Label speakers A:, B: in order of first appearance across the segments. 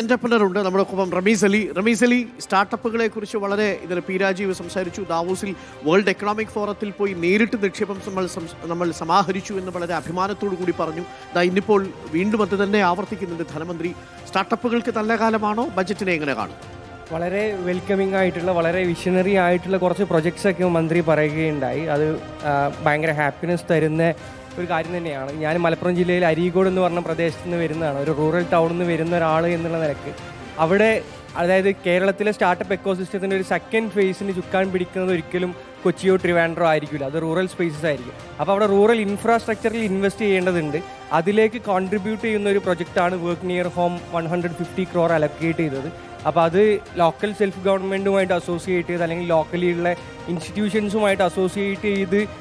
A: Entrepreneur ഉണ്ട് നമ്മുടെ ഒപ്പം റമീസ് അലി. റമീസ് അലി സ്റ്റാർട്ടപ്പുകളെ കുറിച്ച് വളരെ ഇതിന് പി രാജീവ് സംസാരിച്ചു. ദാവോസിൽ വേൾഡ് എക്കണോമിക് ഫോറത്തിൽ പോയി നേരിട്ട് നിക്ഷേപം നമ്മൾ നമ്മൾ സമാഹരിച്ചു എന്ന് വളരെ അഭിമാനത്തോടു കൂടി പറഞ്ഞു. ദാ ഇന്നിപ്പോൾ വീണ്ടും അത് തന്നെ ആവർത്തിക്കുന്നുണ്ട് ധനമന്ത്രി. സ്റ്റാർട്ടപ്പുകൾക്ക് നല്ല കാലമാണോ? ബജറ്റിനെ എങ്ങനെ കാണും?
B: വളരെ വെൽക്കമിംഗ് ആയിട്ടുള്ള വളരെ വിഷനറി ആയിട്ടുള്ള കുറച്ച് പ്രൊജക്ട്സ് ഒക്കെ മന്ത്രി പറയുകയുണ്ടായി. അത് ഭയങ്കര ഹാപ്പിനെസ് തരുന്ന ഒരു കാര്യം തന്നെയാണ്. ഞാൻ മലപ്പുറം ജില്ലയിൽ അരീക്കോട് എന്ന് പറഞ്ഞ പ്രദേശത്ത് നിന്ന് വരുന്നതാണ്. ഒരു റൂറൽ ടൗണിൽ നിന്ന് വരുന്ന ഒരാൾ എന്നുള്ള നിലയ്ക്ക്. അവിടെ അതായത് കേരളത്തിലെ സ്റ്റാർട്ടപ്പ് എക്കോസിസ്റ്റത്തിന്റെ ഒരു സെക്കൻഡ് ഫേസിന് ചുക്കാൻ പിടിക്കുന്നത് ഒരിക്കലും കൊച്ചിയോ ട്രിവാൻഡ്രോ ആയിരിക്കില്ല. അത് റൂറൽ സ്പേസസ് ആയിരിക്കും. അപ്പോൾ അവിടെ റൂറൽ ഇൻഫ്രാസ്ട്രക്ചറിൽ ഇൻവെസ്റ്റ് ചെയ്യേണ്ടതുണ്ട്. അതിലേക്ക് കോൺട്രിബ്യൂട്ട് ചെയ്യുന്ന ഒരു പ്രൊജക്റ്റാണ് work near home one hundred fifty crore allocate ചെയ്തത്. അപ്പോൾ അത് ലോക്കൽ സെൽഫ് ഗവൺമെന്റുമായിട്ട് അസോസിയേറ്റ് ചെയ്ത് അല്ലെങ്കിൽ ലോക്കലിയുള്ള ഇൻസ്റ്റിറ്റ്യൂഷൻസുമായിട്ട് അസോസിയേറ്റ് ചെയ്ത്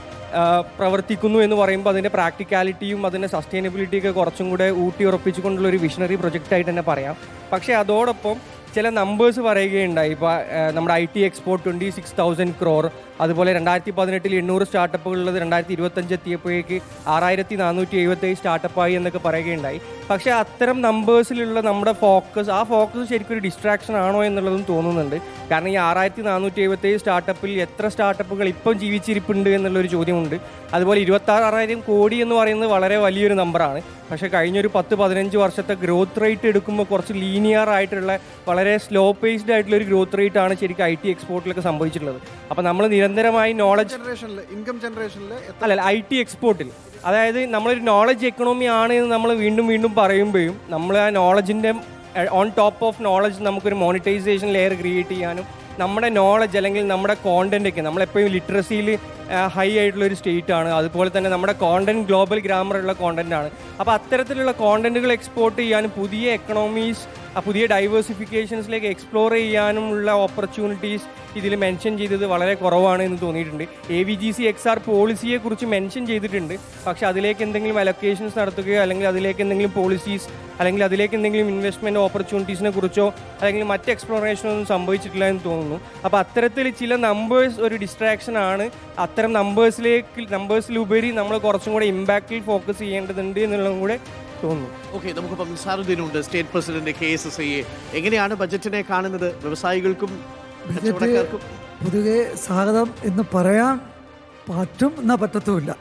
B: പ്രവർത്തിക്കുന്നു എന്ന് പറയുമ്പോൾ അതിന്റെ പ്രാക്ടിക്കാലിറ്റിയും അതിന്റെ സസ്റ്റൈനബിലിറ്റിയൊക്കെ കുറച്ചും കൂടെ ഊട്ടി ഉറപ്പിച്ചുകൊണ്ടുള്ള ഒരു വിഷണറി പ്രൊജക്റ്റ് ആയിട്ട് തന്നെ പറയാം. പക്ഷേ അതോടൊപ്പം ചില നമ്പേഴ്സ് പറയുകയുണ്ടായി. ഇപ്പോൾ നമ്മുടെ I T export twenty six thousand crore അതുപോലെ രണ്ടായിരത്തി പതിനെട്ടിൽ എണ്ണൂറ് സ്റ്റാർട്ടപ്പുകളുള്ളത് രണ്ടായിരത്തി ഇരുപത്തഞ്ച് എത്തിയപ്പോഴേക്ക് ആറായിരത്തി നാനൂറ്റി എഴുപത്തേഴ് സ്റ്റാർട്ടപ്പായി എന്നൊക്കെ പറയുകയുണ്ടായി. പക്ഷേ അത്തരം നമ്പേഴ്സിലുള്ള നമ്മുടെ ഫോക്കസ് ആ ഫോക്കസ് ശരിക്കും ഒരു ഡിസ്ട്രാക്ഷൻ ആണോ എന്നുള്ളതും തോന്നുന്നുണ്ട്. കാരണം ഈ ആറായിരത്തി നാനൂറ്റി എഴുപത്തേഴ് സ്റ്റാർട്ടപ്പിൽ എത്ര സ്റ്റാർട്ടപ്പുകൾ ഇപ്പം ജീവിച്ചിരിപ്പുണ്ട് എന്നുള്ളൊരു ചോദ്യമുണ്ട്. അതുപോലെ ഇരുപത്താറായിരം കോടി എന്ന് പറയുന്നത് വളരെ വലിയൊരു നമ്പറാണ് പക്ഷേ കഴിഞ്ഞൊരു പത്ത് പതിനഞ്ച് വർഷത്തെ ഗ്രോത്ത് റേറ്റ് എടുക്കുമ്പോൾ കുറച്ച് ലീനിയർ ആയിട്ടുള്ള വളരെ സ്ലോ പേസ്ഡ് ആയിട്ടുള്ള ഒരു ഗ്രോത്ത് റേറ്റ് ആണ് ശരിക്കും ഐ ടി എക്സ്പോർട്ടിലൊക്കെ സംഭവിച്ചിട്ടുള്ളത്. അപ്പോൾ നമ്മൾ നിരന്തരമായി നോളജ്
C: ജനറേഷനിൽ ഇൻകം ജനറേഷനിൽ
B: അല്ല ഐ ടി എക്സ്പോർട്ടിൽ അതായത് നമ്മളൊരു നോളജ് എക്കണോമി ആണ് എന്ന് നമ്മൾ വീണ്ടും വീണ്ടും പറയുമ്പോഴും നമ്മൾ ആ നോളജിന്റെ ഓൺ ടോപ്പ് ഓഫ് നോളജ് നമുക്കൊരു മോണിറ്റൈസേഷൻ ലെയർ ക്രിയേറ്റ് ചെയ്യാനും നമ്മുടെ നോളജ് അല്ലെങ്കിൽ നമ്മുടെ കോണ്ടന്റ് ഒക്കെ നമ്മളെപ്പോഴും ലിറ്ററസിയിൽ ഹൈ ആയിട്ടുള്ള ഒരു സ്റ്റേറ്റ് ആണ്. അതുപോലെ തന്നെ നമ്മുടെ കോണ്ടന്റ് ഗ്ലോബൽ ഗ്രാമറുള്ള കോണ്ടന്റ് ആണ്. അപ്പോൾ അത്തരത്തിലുള്ള കോണ്ടന്റുകൾ എക്സ്പോർട്ട് ചെയ്യാനും പുതിയ എക്കണോമീസ് പുതിയ ഡൈവേഴ്സിഫിക്കേഷൻസിലേക്ക് എക്സ്പ്ലോർ ചെയ്യാനുമുള്ള ഓപ്പർച്യൂണിറ്റീസ് ഇതിൽ മെൻഷൻ ചെയ്തത് വളരെ കുറവാണ് എന്ന് തോന്നിയിട്ടുണ്ട്. A V G C X R പോളിസിയെക്കുറിച്ച് mention ചെയ്തിട്ടുണ്ട്. പക്ഷെ അതിലേക്ക് എന്തെങ്കിലും അലൊക്കേഷൻസ് നടത്തുകയോ അല്ലെങ്കിൽ അതിലേക്ക് എന്തെങ്കിലും പോളിസീസ് അല്ലെങ്കിൽ അതിലേക്ക് എന്തെങ്കിലും ഇൻവെസ്റ്റ്മെന്റ് ഓപ്പർച്യൂണിറ്റീസിനെ കുറിച്ചോ അല്ലെങ്കിൽ മറ്റ് എക്സ്പ്ലോറേഷനോ ഒന്നും സംഭവിച്ചിട്ടില്ല എന്ന് തോന്നുന്നു. അപ്പോൾ അത്തരത്തിൽ ചില നമ്പേഴ്സ് ഒരു ഡിസ്ട്രാക്ഷൻ ആണ്. അത്തരം നമ്പേഴ്സിലേക്ക് നമ്പേഴ്സിലുപരി നമ്മൾ കുറച്ചും കൂടെ ഇമ്പാക്റ്റിൽ ഫോക്കസ് ചെയ്യേണ്ടതുണ്ട് എന്നുള്ളതും കൂടെ തോന്നുന്നു.
A: ഓക്കെ നമുക്കിപ്പം നിസാറുദ്ദീനുണ്ട് state president K S S I എങ്ങനെയാണ് ബജറ്റിനെ കാണുന്നത്? വ്യവസായികൾക്കും കച്ചവടക്കാർക്കും?
D: പൊതുവെ സ്വാഗതം എന്ന് പറയാൻ പറ്റും എന്നാ പറ്റത്തുമില്ല.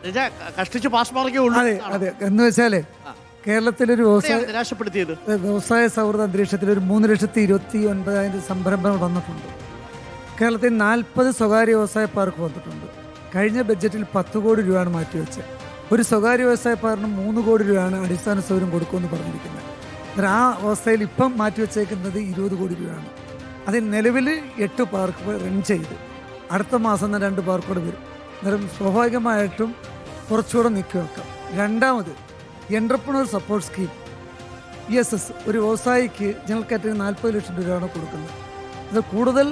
A: കഷ്ടിച്ച് പാസ് മാർക്കേ ഉള്ളൂ.
D: അതെ അതെ. എന്ന് വെച്ചാൽ കേരളത്തിലൊരു വ്യവസായ
A: നിരാശപ്പെടുത്തിയത്?
D: വ്യവസായ സൗഹൃദ അന്തരീക്ഷത്തിൽ ഒരു മൂന്ന് ലക്ഷത്തി ഇരുപത്തി ഒൻപതിനായിരം സംരംഭങ്ങൾ വന്നിട്ടുണ്ട്. കേരളത്തിൽ നാൽപ്പത് സ്വകാര്യ വ്യവസായ പാർക്ക് വന്നിട്ടുണ്ട്. കഴിഞ്ഞ ബഡ്ജറ്റിൽ പത്ത് കോടി രൂപയാണ് മാറ്റിവെച്ചത്. ഒരു സ്വകാര്യ വ്യവസായ പാർക്കിന് മൂന്ന് കോടി രൂപയാണ് അടിസ്ഥാന സൗകര്യം കൊടുക്കുമെന്ന് പറഞ്ഞിരിക്കുന്നത്. എന്നാൽ ആ അവസ്ഥയിൽ ഇപ്പം മാറ്റിവെച്ചേക്കുന്നത് ഇരുപത് കോടി രൂപയാണ്. അതിൽ നിലവിൽ എട്ട് പാർക്ക് റൺ ചെയ്ത്. അടുത്ത മാസം തന്നെ രണ്ട് പാർക്ക് കൂടെ വരും. അന്നേരം സ്വാഭാവികമായിട്ടും കുറച്ചുകൂടെ നിൽക്കുക രണ്ടാമത് entrepreneur support scheme E S S ഒരു വ്യവസായിക്ക് ജനറൽ കാറ്റഗറി നാൽപ്പത് ലക്ഷം രൂപയാണ് കൊടുക്കുന്നത്. ഇത് കൂടുതൽ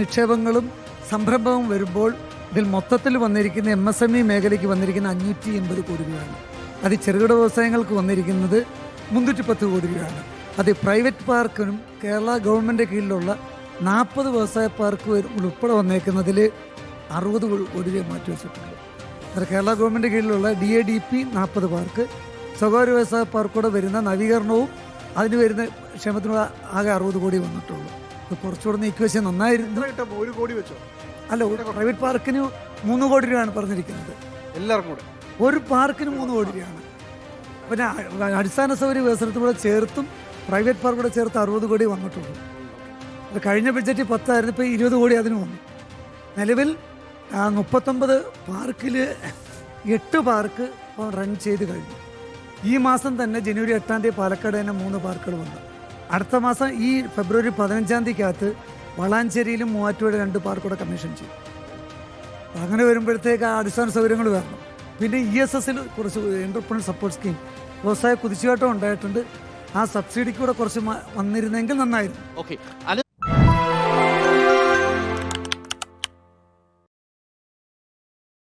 D: നിക്ഷേപങ്ങളും സംരംഭവും വരുമ്പോൾ ഇതിൽ മൊത്തത്തിൽ വന്നിരിക്കുന്ന എം എസ് എം ഇ മേഖലയ്ക്ക് വന്നിരിക്കുന്ന അഞ്ഞൂറ്റി എൺപത് കോടി രൂപയാണ്. അത് ചെറുകിട വ്യവസായങ്ങൾക്ക് വന്നിരിക്കുന്നത് മുന്നൂറ്റി പത്ത് കോടി രൂപയാണ്. അത് പ്രൈവറ്റ് പാർക്കിനും കേരള ഗവൺമെന്റ് കീഴിലുള്ള നാൽപ്പത് വ്യവസായ പാർക്ക് ഉൾപ്പെടെ വന്നേക്കുന്നതിൽ അറുപത് കോടി രൂപ മാറ്റി വെച്ചിട്ടുണ്ട്. അത് കേരള ഗവൺമെന്റ് കീഴിലുള്ള ഡി എ ഡി പി നാൽപ്പത് പാർക്ക് സ്വകാര്യ വ്യവസായ പാർക്കൂടെ വരുന്ന നവീകരണവും അതിന് വരുന്ന ക്ഷേമത്തിനുള്ള ആകെ അറുപത് കോടി വന്നിട്ടുള്ളൂ. ഇത് കുറച്ചുകൂടെ ഇക്വേഷൻ നന്നായിരുന്നു
C: ഒരു കോടി വെച്ചോ?
D: അല്ല പ്രൈവറ്റ് പാർക്കിന് മൂന്ന് കോടി രൂപയാണ് പറഞ്ഞിരിക്കുന്നത്.
C: എല്ലാവർക്കും കൂടെ.
D: ഒരു പാർക്കിന് മൂന്ന് കോടി രൂപയാണ്. പിന്നെ അടിസ്ഥാന സൗകര്യ വികസനത്തിലൂടെ ചേർത്തും പ്രൈവറ്റ് പാർക്കൂടെ ചേർത്ത് അറുപത് കോടി വന്നിട്ടുണ്ട്. കഴിഞ്ഞ ബഡ്ജറ്റ് പത്തായിരുന്നു ഇപ്പോൾ ഇരുപത് കോടി അതിന് വന്നു. നിലവിൽ മുപ്പത്തൊമ്പത് പാർക്കിൽ എട്ട് പാർക്ക് ഇപ്പോൾ റൺ ചെയ്ത് കഴിഞ്ഞു. ഈ മാസം തന്നെ ജനുവരി എട്ടാം തീയതി പാലക്കാട് തന്നെ മൂന്ന് പാർക്കുകൾ വന്നു. അടുത്ത മാസം ഈ ഫെബ്രുവരി പതിനഞ്ചാം തീയതിക്കകത്ത് വളാഞ്ചേരിയിലും മൂവാറ്റുപുഴ രണ്ട് പാർക്കൂടെ കമ്മീഷൻ ചെയ്യും. അങ്ങനെ വരുമ്പോഴത്തേക്ക് ആ അടിസ്ഥാന സൗകര്യങ്ങൾ വരണം. പിന്നെ ഇ എസ് എസിൽ കുറച്ച് എന്റർപ്രണർ സപ്പോർട്ട് സ്കീം വ്യവസായ കുതിച്ചുകാട്ടം ഉണ്ടായിട്ടുണ്ട്. ആ സബ്സിഡിക്ക് കൂടെ കുറച്ച് വന്നിരുന്നെങ്കിൽ നന്നായിരുന്നു.
A: ഓക്കെ